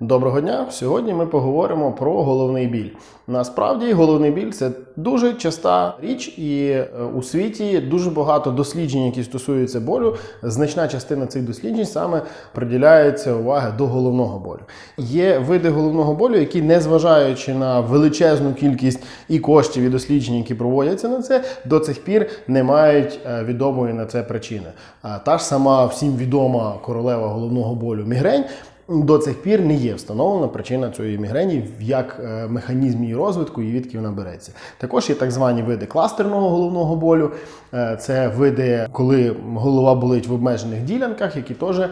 Доброго дня! Сьогодні ми поговоримо про головний біль. Насправді, головний біль це дуже часта річ, і е, у світі дуже багато досліджень, які стосуються болю. Значна частина цих досліджень саме приділяється уваги до головного болю. Є види головного болю, які, незважаючи на величезну кількість і коштів, і досліджень, які проводяться на це, до цих пір не мають е, відомої на це причини. А Та ж сама всім відома королева головного болю мігрень. До цих пір не є встановлена причина цієї мігрені як е, механізм її розвитку і відки вона береться. Також є так звані види кластерного головного болю. Е, Це види, коли голова болить в обмежених ділянках, які теж е,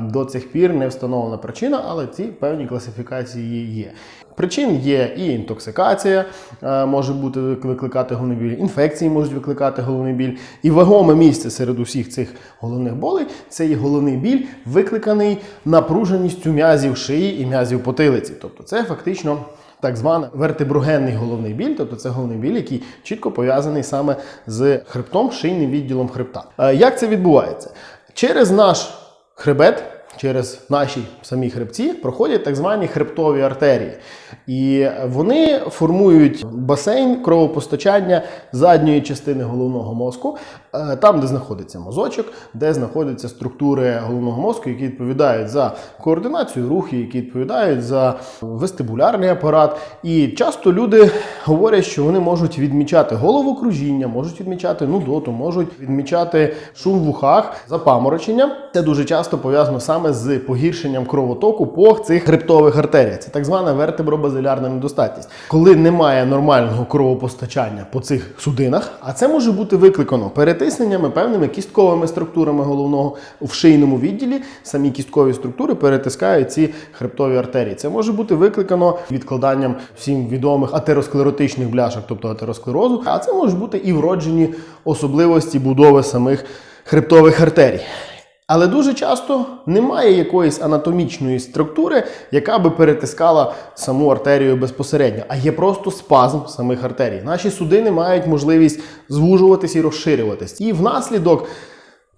до цих пір не встановлена причина, але ці певні класифікації є. Причин є і інтоксикація е, може бути викликати головний біль, інфекції можуть викликати головний біль. І вагоме місце серед усіх цих головних болей це є головний біль, викликаний напруженістю м'язів шиї і м'язів потилиці. Тобто це фактично. Так званий вертеброгенний головний біль, тобто це головний біль, який чітко пов'язаний саме з хребтом, шийним відділом хребта. Е, Як це відбувається? Через наш хребет, через наші самі хребці проходять так звані хребтові артерії. І вони формують басейн кровопостачання задньої частини головного мозку, е, там, де знаходиться мозочок, де знаходяться структури головного мозку, які відповідають за координацію рухів, які відповідають за вестибулярний апарат. І часто люди говорять, що вони можуть відмічати головокружіння, можуть відмічати нудоту, можуть відмічати шум в ухах, запаморочення. Це дуже часто пов'язано саме з погіршенням кровотоку по цих хребтових артеріях. Це так звана вертебробазилярна недостатність, коли немає нормального кровопостачання по цих судинах, а це може бути викликано перетисненнями, певними кістковими структурами головного в шийному відділі. Самі кісткові структури перетискають ці хребтові артерії. Це може бути викликано відкладанням всім відомих атеросклеротичних бляшок, тобто атеросклерозу. А це можуть бути і вроджені особливості будови самих хребтових артерій. Але дуже часто немає якоїсь анатомічної структури, яка би перетискала саму артерію безпосередньо, а є просто спазм самих артерій. Наші судини мають можливість звужуватись і розширюватись. І внаслідок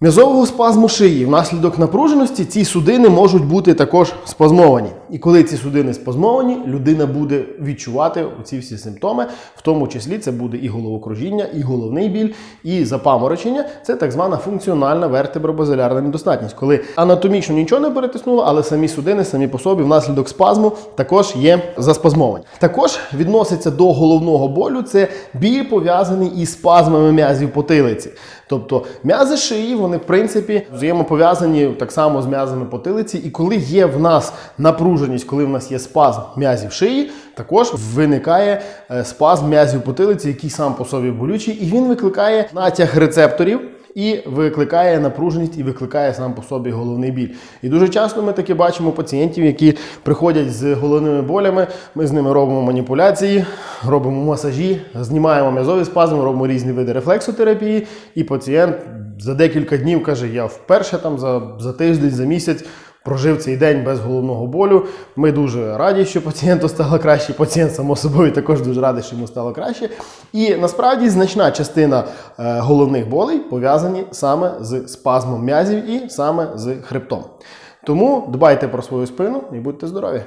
м'язового спазму шиї, внаслідок напруженості ці судини можуть бути також спазмовані. І коли ці судини спазмовані, людина буде відчувати ці всі симптоми, в тому числі це буде і головокружіння, і головний біль, і запаморочення. Це так звана функціональна вертебробазилярна недостатність, коли анатомічно нічого не перетиснуло, але самі судини самі по собі внаслідок спазму також є заспазмовані. Також відноситься до головного болю це біль пов'язаний із спазмами м'язів потилиці. Тобто м'язи шиї, вони в принципі взаємопов'язані так само з м'язами потилиці, і коли є в нас напруженість, коли в нас є спазм м'язів шиї, також виникає е, спазм м'язів потилиці, який сам по собі болючий, і він викликає натяг рецепторів. І викликає напруженість і викликає сам по собі головний біль. І дуже часто ми таки бачимо пацієнтів, які приходять з головними болями. Ми з ними робимо маніпуляції, робимо масажі, знімаємо м'язові спазми, робимо різні види рефлексотерапії. І пацієнт за декілька днів каже: я вперше там за, за тиждень, за місяць. Прожив цей день без головного болю. Ми дуже раді, що пацієнту стало краще. Пацієнт само собою також дуже радий, що йому стало краще. І насправді значна частина е, головних болей пов'язані саме з спазмом м'язів і саме з хребтом. Тому дбайте про свою спину і будьте здорові!